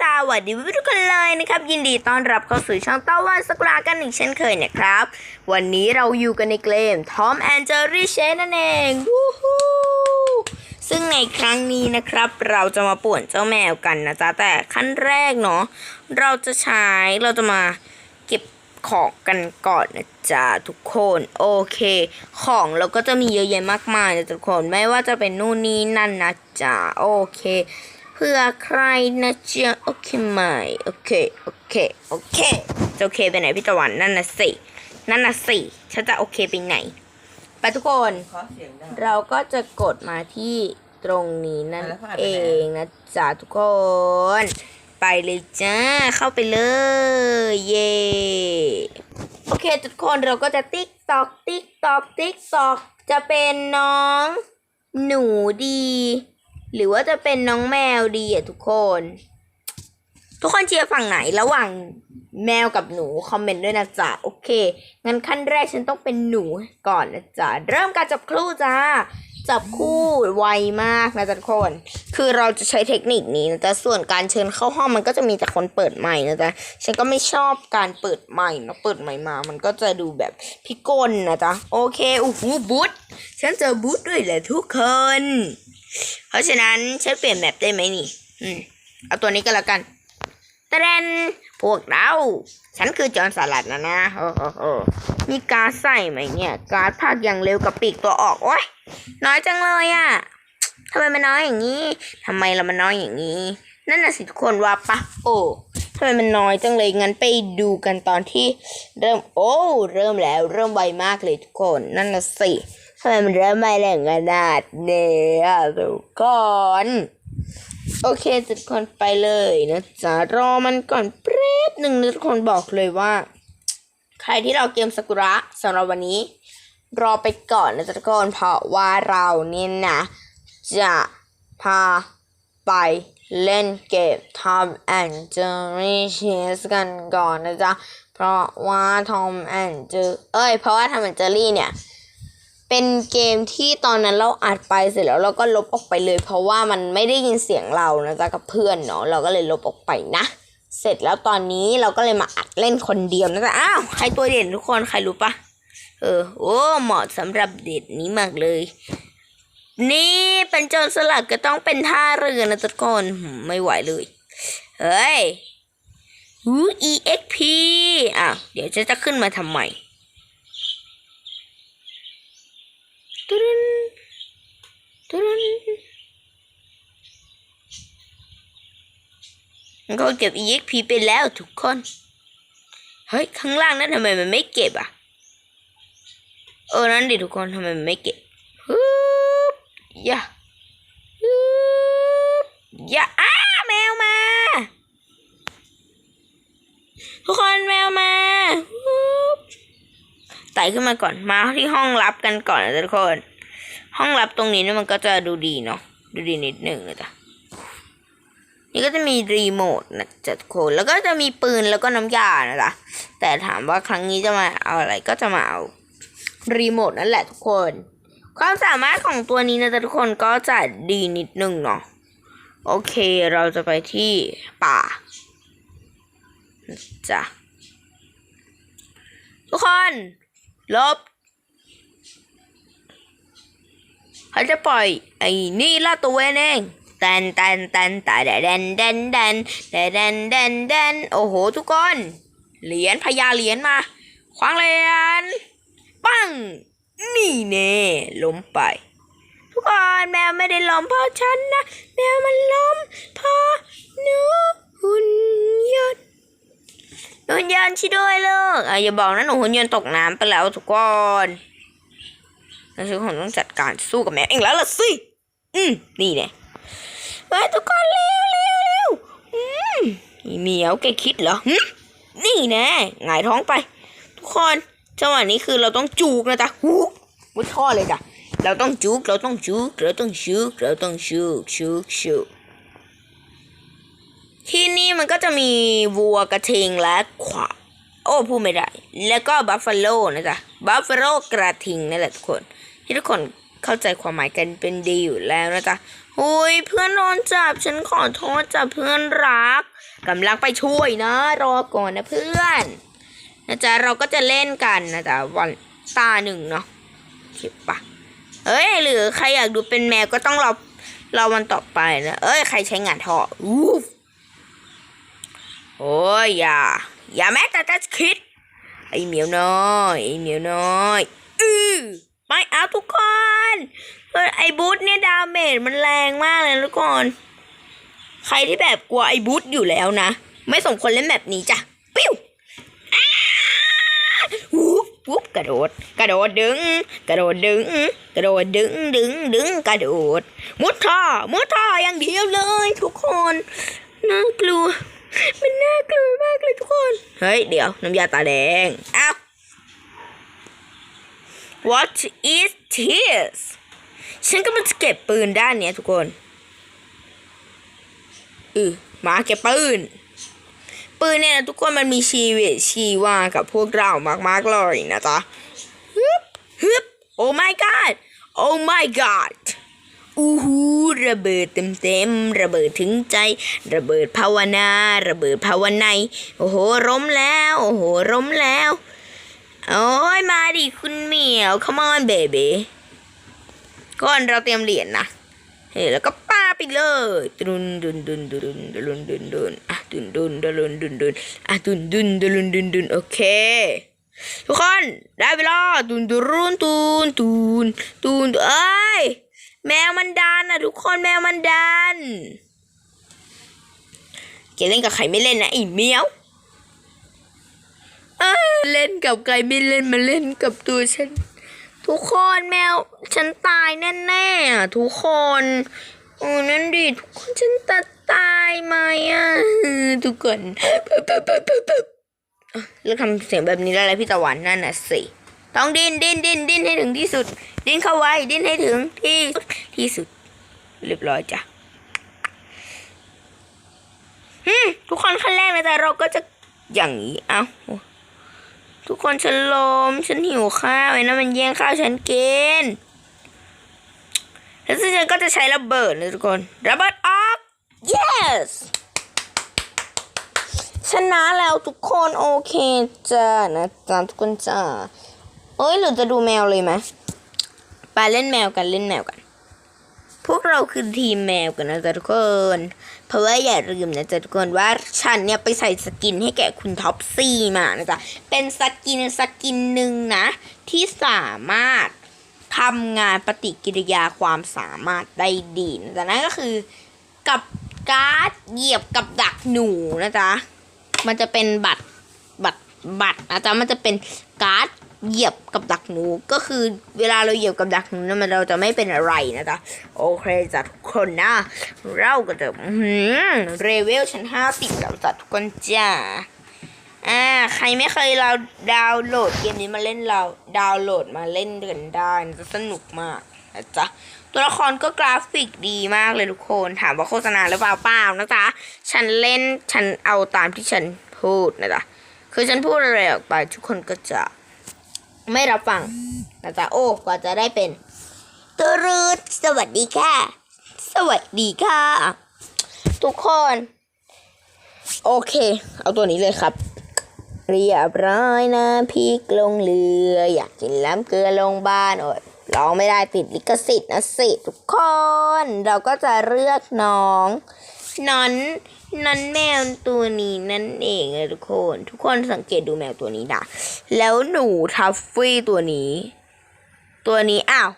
สวัสดีทุกคนเลยนะครับ ยินดีต้อนรับเข้าสู่ช่องเต้าวันสกรากันอีกเช่นเคยนะครับ วันนี้เราอยู่กันในเกม Tom and Jerry Chain นั่นเองวู้ฮู้ซึ่งในครั้งนี้นะครับ เราจะมาป่วนเจ้าแมวกันนะจ๊ะ แต่ขั้นแรกเนาะเราจะใช้เราจะมาเก็บของกันก่อนนะจ๊ะทุกคนโอเค ของเราก็จะมีเยอะแยะมากมายนะทุกคนไม่ว่าจะเป็นนู่นนี่นั่นนะจ๊ะโอเค เพื่อใครนะจ๊ะโอเคไหมโอเคโอเคโอเคจะโอเคไปไหนพี่ตะวันนั่นน่ะสินั่นน่ะสิฉันจะโอเคไปไหน ไปทุกคนขอเสียงดังเราก็จะกดมาที่ตรงนี้นั่นแล้วผ่านไปเอไหนงนะจ๊ะทุกคน ไปเลยจ้าเข้าไปเลย เย่โอเคทุกคนเราก็จะติ๊กตอกติ๊กตอกติ๊กตอกจะเป็นน้อง หนูดี หรือว่าจะเป็นน้องแมวดีอะทุกคน ทุกคนเชียร์ฝั่งไหนระหว่างแมวกับหนู คอมเมนต์ด้วยนะจ๊ะ โอเค งั้นขั้นแรกฉันต้องเป็นหนูก่อนนะจ๊ะ เริ่มการจับคู่จ้า จับคู่ไวมากนะจ๊ะทุกคน คือเราจะใช้เทคนิคนี้นะจ๊ะ ส่วนการเชิญเข้าห้องมันก็จะมีแต่คนเปิดใหม่นะจ๊ะ ฉันก็ไม่ชอบการเปิดใหม่นะเปิดใหม่มา มันก็จะดูแบบพิกลนะจ๊ะ โอเคอู้หูบูทฉันเจอบูทด้วยแหละทุกคน เพราะฉะนั้นฉันเปลี่ยนแบบได้ไหมนี่ อืม เอาตัวนี้ก็แล้วกันตะเรนพวกเรา ฉันคือจอห์นสลัดนะนะโอ้โหโอ้มีการใส่ไหมเนี่ย การดภาคอย่างเร็วกับปีกตัวออก โอ้ยน้อยจังเลยอะ่ะทำไมมันน้อยอย่างนี้ทำไมเรามันน้อยอย่างนี้ นั่นน่ะสิทุกคนว่าปะโอ้ ทำไมมันน้อยจังเลยงั้นไปดูกันตอนที่เริ่มโอ้เริ่มแล้วเริ่มไวมากเลยทุกคนนั่นนะสิทำไมมันเริ่มไวแรงขนาดเนี่ยทุกคนโอเคทุกคนไปเลยนะจ๊ะรอมันก่อนแป๊บหนึ่งนะทุกคนบอกเลยว่า ใครที่เราเกมสกุระสำหรับวันนี้ รอไปก่อนนะจ๊ะทุกคนเพราะว่าเราเนี่ยนะ จะพาไป เล่นเกม Tom and Jerry Chase กันก่อนนะจ๊ะ เพราะว่า Tom and Jerry เอ้ย เพราะว่า Tom and Jerry เนี่ย เป็นเกมที่ตอนนั้นเราอัดไปเสร็จแล้วเราก็ลบออกไปเลย เพราะว่ามันไม่ได้ยินเสียงเรานะจ๊ะกับเพื่อนเนาะเราก็เลยลบออกไปนะ เสร็จแล้วตอนนี้เราก็เลยมาอัดเล่นคนเดียวนะจ๊ะ อ้าว ใครตัวเด่นทุกคนใครรู้ปะเออ โอ้ เหมาะสำหรับเด็ดนี้มากเลย นี่เป็นโจรสลัดก็ต้องเป็นท่าเรือนะทุกคนไม่ไหวเลย เฮ้ยหู EXP อะเดี๋ยวจะจะขึ้นมาทำไมตรึนตรึนมันก็เก็บ EXP ไปแล้วทุกคน เฮ้ย ข้างล่างนั้นทำไมมันไม่เก็บอะ เออ นั่นดิทุกคนทำไมมันไม่เก็บฮึ บยะฮึบยะอ้าแมวมา ทุกคนแมวมาฮึบไต่ขึ้นมาก่อนมาที่ห้องลับกันก่อนนะทุกคน ห้องลับตรงนี้เนี่ยมันก็จะดูดีเนาะดูดีนิดหนึ่งนะจ๊ะนี่ก็จะมีรีโมทนะจ๊ะทุกคนแล้วก็จะมีปืนแล้วก็น้ำยานะจ๊ะแต่ถามว่าครั้งนี้จะมาเอาอะไรก็จะมาเอารีโมทนั่นแหละทุกคน ความสามารถของตัวนี้นะทุกคนก็จะดีนิดนึงเนาะโอเคเราจะไปที่ป่าจ้ะทุกคน ลบเขาจะปล่อย ไอ้นี่ล่าตัวเองแดนแดนแดนตาแดนแดนแดนแดนแดนแดนแดนโอ้โห ทุกคน เหรียญพญาเหรียญมา ควางเหรียญ ปัง นี่เนี่ ล้มไป ทุกคนแมวไม่ได้ล้มเพราะฉันนะ แมวมันล้มเพราะหนูหุ่นยนต์หนูหุ่นยนต์ช่วยด้วยลูกออย่าบอกนะหนูหุ่นยนต์ตกน้ำไปแล้วทุกคนแล้วฉันคงต้องจัดการสู้กับแมวเองแล้วล่ะสิอืมนี่เนี่ยไปทุกคนเร็วเร็วเร็วอืมเหมียวแกคิดเหรอหึนี่แน่หงายท้องไป ทุกคนจังหวะนี้คือเราต้องจูกนะจ๊ะหู มุดท่อเลยจ้ะเราต้องจูกเราต้องจูกเราต้องชูกเราต้องชูกชูกชูกที่นี่มันก็จะมีวัวกระทิงและขวาโอ้พูดไม่ได้ แล้วก็บัฟฟาโลนะจ๊ะบัฟฟาโลกระทิงนั่นแหละทุกคน ที่ทุกคนเข้าใจความหมายกันเป็นดีอยู่แล้วนะจ๊ะโอ้ยเพื่อนโดนจับฉันขอโทษจ้ะเพื่อนรักกำลังไปช่วยนะ รอก่อนนะเพื่อนนะจ๊ะเราก็จะเล่นกันนะจ๊ะวันตาหนึ่งเนาะ โอเคปะเอ้ย หรือใครอยากดูเป็นแมวก็ต้องรอรอวันต่อไปนะ เอ้ย ใครใช้งานท่ออู้ฟโอ้ยอย่า อย่าแม้แต่จะคิด ไอเหมียวน้อย ไอเหมียวน้อยอือไม่เอาทุกคนเฮ้ยไอบูธเนี่ยดาเมจมันแรงมากเลยนะทุกคน ใครที่แบบกลัวไอบูธอยู่แล้วนะ ไม่สมควรเล่นแบบนี้จ้ะ ปิ้วอ้าวูบวูบ กระโดด กระโดดดึง กระโดดดึง กระโดดดึงดึงดึงกระโดด มุดท่อมุดท่ออย่างเดียวเลยทุกคนน่ากลัว มันน่ากลัวมากเลยทุกคน เฮ้ย เดี๋ยวน้ำยาตาแดงอ้าว What is this ฉันกำลังจะเก็บปืนด้านเนี้ยทุกคนอือมาเก็บปืน ปืนเนี่ยนะทุกคนมันมีชีวิตชีวากับพวกเรามากๆเลยนะจ๊ะฮึบฮึบ Oh my god Oh my god อู้หูระเบิดเต็มเต็มๆระเบิดถึงใจ ระเบิดภาวนา ระเบิดภาวในโอ้โหร่มแล้ว โอ้โหร่มแล้ว โอ้ยมาดิคุณเหมียว come on baby ก่อนเราเตรียมเหรียญนะเฮ้แล้วก็ป้าไปเลยดุนดุนดุนดุนดุนดุนดุนอะ ดุนดุนดุนดุนดุนอะดุนดุนดุนดุนดุนโอเคทุกคนได้เวลาตุนตุรุนตุนตุนตุนเอ้ยแมวมันดันนะทุกคนแมวมันดันเกเล่นกับใครไม่เล่นนะไอ้เมียวเอ้ยเล่นกับใครไม่เล่นมาเล่นกับตัวฉัน ทุกคนแมวฉันตายแน่ๆอะทุกคนโอ้นั่นดิทุกคนฉันจะ ตายไหมอะทุกคนปึ๊บปึ๊บปึ๊บปึ๊บปึ๊บแล้วทำเสียงแบบนี้ได้แล้วพี่ตะวันนั่นน่ะสิต้องดิ้นดิ้นดิ้นดิ้นให้ถึงที่สุด ดิ้นเข้าไว้ ดิ้นให้ถึงที่ที่สุด เรียบร้อยจ้ะฮึทุกคนขั้นแรกนะแต่เราก็จะอย่างนี้ เอาทุกคนฉันลมฉันหิวข้าวไอ้นั่นมันแย่งข้าวฉันกินแล้วซึ่งฉันก็จะใช้ระเบิดนะทุกคน ระเบิดอ yes ชนะแล้วทุกคนโอเคจ้านะจ้าทุกคนจ้าเอ้ยหรือจะดูแมวเลยไหมไปเล่นแมวกันเล่นแมวกัน พวกเราคือทีมแมวกันนะจ๊ะทุกคน เพราะว่าอย่าลืมนะจ๊ะทุกคนว่าฉันเนี่ยไปใส่สกินให้แก่คุณท็อปซี่มานะจ๊ะเป็นสกินสกินหนึ่งนะ ที่สามารถทำงานปฏิกิริยาความสามารถได้ดีนะจ๊ะนั่นก็คือกับ การ์ดเหยียบกับดักหนูนะจ๊ะ มันจะเป็นบัตรบัตรบัตรนะจ๊ะมันจะเป็นการ์ดเหยียบกับดักหนูก็คือเวลาเราเหยียบกับดักหนูนะมันเราจะไม่เป็นอะไรนะจ๊ะโอเคจ้ะทุกคนนะ เราก็จะเรเวลชั้นห้าสิบแล้วจ้ะทุกคนจ้าอ่าใครไม่เคยเราดาวน์โหลดเกมนี้มาเล่นเราดาวน์โหลดมาเล่นกันได้นะจะสนุกมากนะจ๊ะ ตัวละครก็กราฟิกดีมากเลยทุกคนถามว่าโฆษณาหรือเปล่าเปล่านะจ๊ะฉันเล่นฉันเอาตามที่ฉันพูดนะจ๊ะคือฉันพูดอะไรออกไปทุกคนก็จะไม่รับฟังนะจ๊ะโอ้กว่าจะได้เป็นตรุดสวัสดีค่ะ สวัสดีค่ะ ทุกคน โอเค เอาตัวนี้เลยครับ เรียบร้อยนะพีกลงเรือ อยากกินล้ำเกลือลงบ้านโอ้ย ร้องไม่ได้ติดลิขสิทธิ์นะสิทุกคน เราก็จะเลือกน้องนอนนอนแมวตัวนี้นั่นเองเลยทุกคน ทุกคนสังเกตดูแมวตัวนี้นะแล้วหนูทัฟฟี่ตัวนี้ ตัวนี้อ้าว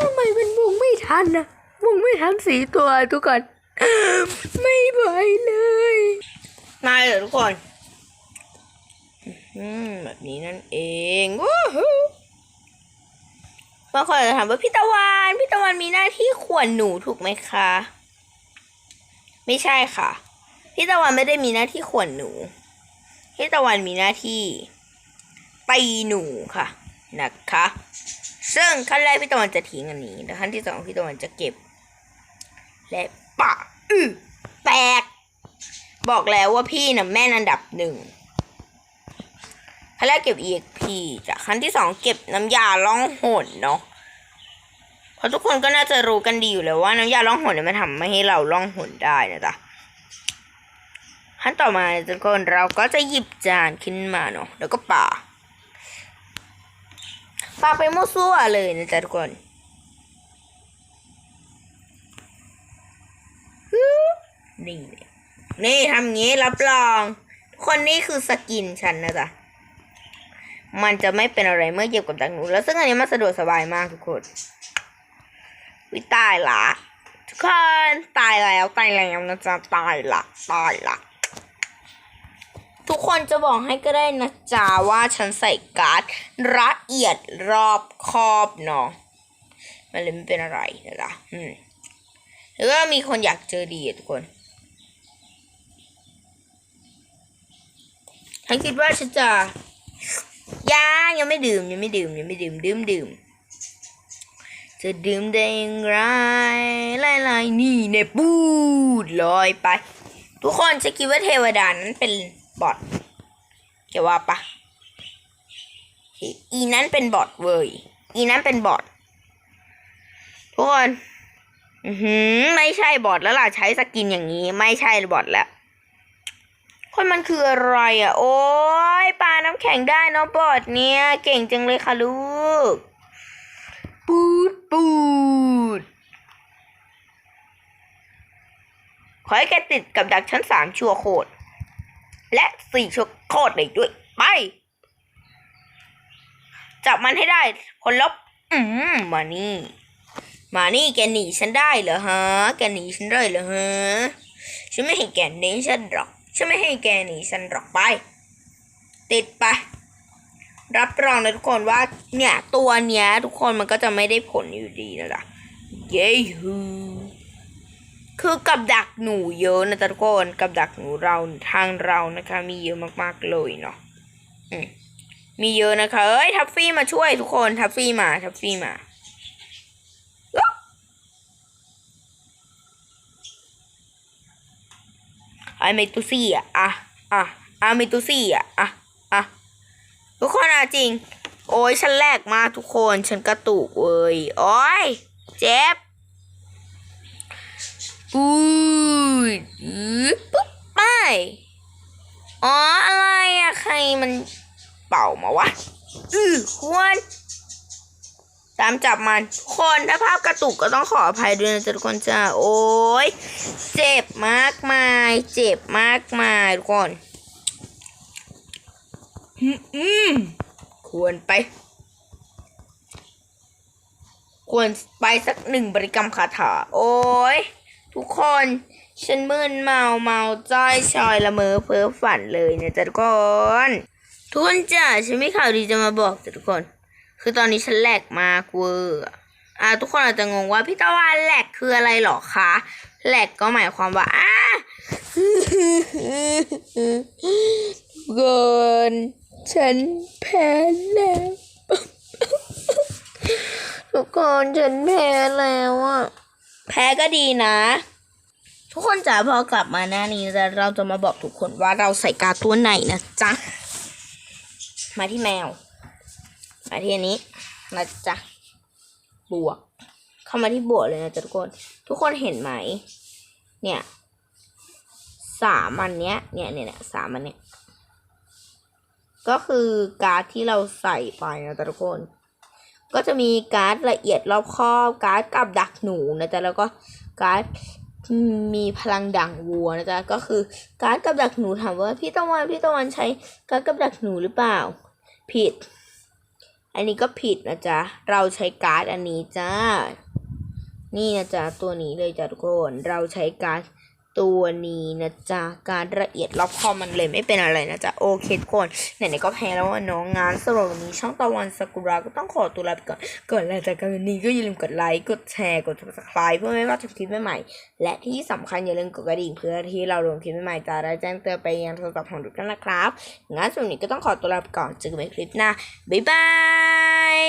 ทำไมมันวงไม่ทันนะวงไม่ทันสีตัวทุกคนไม่ไหวเลย มาเลยทุกคนอืมแบบนี้นั่นเองวู้ฮู้ บางคนอาจจะถามว่าพี่ตะวันพี่ตะวันมีหน้าที่ขวนหนูถูกไหมคะ ไม่ใช่ค่ะ พี่ตะวันไม่ได้มีหน้าที่ขวนหนู พี่ตะวันมีหน้าที่ตีหนูค่ะนะคะ ซึ่งขั้นแรกพี่ตะวันจะทิ้งอันนี้แล้วขั้นที่สองพี่ตะวันจะเก็บ และปะอือแตกบอกแล้วว่าพี่น่ะแม่นอันดับหนึ่ง ขั้นแรกเก็บ EXP จากขั้นที่สองเก็บน้ำยาล่องหนเนาะเพราะทุกคนก็น่าจะรู้กันดีอยู่แล้วว่าน้ำยาล่องหนเนี่ยมันทำไม่ให้เราล่องหนได้นะจ๊ะขั้นต่อมาทุกคนเราก็จะหยิบจานขึ้นมาเนาะแล้วก็ป่าป่าไปมั่วซั่วเลยนะจ๊ะทุกคนฮึนี่เนี่ทำงี้รับรอง คนนี้คือสกินฉันนะจ๊ะ มันจะไม่เป็นอะไรเมื่อเหยียบกับดักหนูแล้วซึ่งอันนี้มันสะดวกสบายมากทุกคนวิตายละทุกคนตายแล้วตายแล้วนะจ๊ะตายละตายละทุกคนจะบอกให้ก็ได้นะจ๊ะว่าฉันใส่การ์ดละเอียดรอบคอบเนาะมันเลยไม่เป็นอะไรนะจ๊ะอืมแล้วก็มีคนอยากเจอดีทุกคนฉันคิดว่าฉันจะ ยังยังไม่ดื่มยังไม่ดื่มยังไม่ดื่มดื่มดื่มจะดื่มได้อย่างไรไล่ไล่นี่เนี่ยปูดลอยไป ทุกคนจะคิดว่าเทวดานั้นเป็นบอทจะว่าปะอีนั้นเป็นบอทเว้ยอีนั้นเป็นบอททุกคน อือหือไม่ใช่บอทแล้วล่ะใช้สกินอย่างนี้ ไม่ใช่บอทแล้ว คนมันคืออะไรอะ โอ้ยปลาน้ำแข็งได้เนาะบอทเนี่ย เก่งจังเลยค่ะลูก ปูดปูด ขอให้แกติดกับดักชั้นสามชัวร์โคตรและสี่ชัวร์โคตรเลยด้วย ไป จับมันให้ได้คนลบ อืมมานี่ มานี่แกหนีฉันได้เหรอฮะ แกหนีฉันได้เหรอฮะ ฉันไม่ให้แกหนีฉันหรอก ฉันไม่ให้แกหนีฉันหรอกไป ติดไป รับรองนะทุกคนว่าเนี่ยตัวเนี้ยทุกคนมันก็จะไม่ได้ผลอยู่ดีนะจ๊ะเย้ฮูคือกับดักหนูเยอะนะทุกคนกับดักหนูเราทางเรานะคะ มีเยอะมากๆเลยเนาะมมีเยอะนะคะเอ้ยทัฟฟี่มาช่วยทุกคนทัฟฟี่มาทัฟฟี่มาอ๊ะ ไอเมตุซี่อะอะอะอะเมตุซี่อะอะอะทุกคนอะจริง โอ้ยฉันแรกมาทุกคนฉันกระตุกเว้ยโอ้ยเจ็บอุ้ยปุ๊บไปอ๋ออะไรอะใครมันเป่ามาวะอือควร ตามจับมันทุกคนถ้าภาพกระตุกก็ต้องขออภัยด้วยนะจ๊ะทุกคนจ้าโอ้ยเจ็บมากมาย เจ็บมากมายทุกคนอืมอืมควรไป ควรไปสักหนึ่งบริกรรมคาถา โอ้ยทุกคนฉันมึนเมาเมาจ้อยชอยละเมอเพ้อฝันเลยนะจ๊ะทุกคน ทุกคนจ้ะฉันมีข่าวดีจะมาบอกจ้ะทุกคน คือตอนนี้ฉันแหลกมากเวอร์อ่าทุกคนอาจจะงงว่าพี่ตะวันแหลกคืออะไรหรอคะแหลกก็หมายความว่าอ้าเกินฉันแพ้แล้วทุกคนฉันแพ้แล้วอะแพ้ก็ดีนะ ทุกคนจ๋าพอกลับมาหน้านี้เราจะมาบอกทุกคนว่าเราใส่กาตัวไหนนะจ๊ะ มาที่แมว มาที่อันนี้นะจ๊ะบวก เข้ามาที่บวกเลยนะจ๊ะทุกคน ทุกคนเห็นไหม เนี่ยสามอันเนี้ย เนี่ยเนี่ยเนี่ยสามอันเนี้ย ก็คือการ์ดที่เราใส่ไปนะจ๊ะทุกคน ก็จะมีการ์ดละเอียดรอบคอบการ์ดกับดักหนูนะจ๊ะแล้วก็การ์ดมีพลังดั่งวัวนะจ๊ะก็คือการ์ดกับดักหนูถามว่าพี่ตะวันพี่ตะวันใช้การ์ดกับดักหนูหรือเปล่า ผิด อันนี้ก็ผิดนะจ๊ะ เราใช้การ์ดอันนี้จ้า นี่นะจ๊ะ ตัวนี้เลยจ้ะทุกคน เราใช้การ์ด ตัวนี้นะจ๊ะ การละเอียดรอบคอมันเลยไม่เป็นอะไรนะจ๊ะ โอเคทุกคนไหนๆก็แพ้แล้วว่าน้องงานสำหรับวันนี้ช่องตะวันสกุระก็ต้องขอตัวลาไปก่อนก่อนลาจากกันวันนี้ก็อย่าลืมกดไลค์กดแชร์กด subscribe เพื่อไม่พลาดคลิปใหม่ๆและที่สำคัญอย่าลืมกดกระดิ่งเพื่อที่เราลงคลิปใหม่ๆจะได้แจ้งเตือนไปยังโทรศัพท์ของทุกท่านนะครับงั้นสำหรับวันนี้ก็ต้องขอตัวลาไปก่อนเจอกันใหม่คลิปหน้าบ๊ายบาย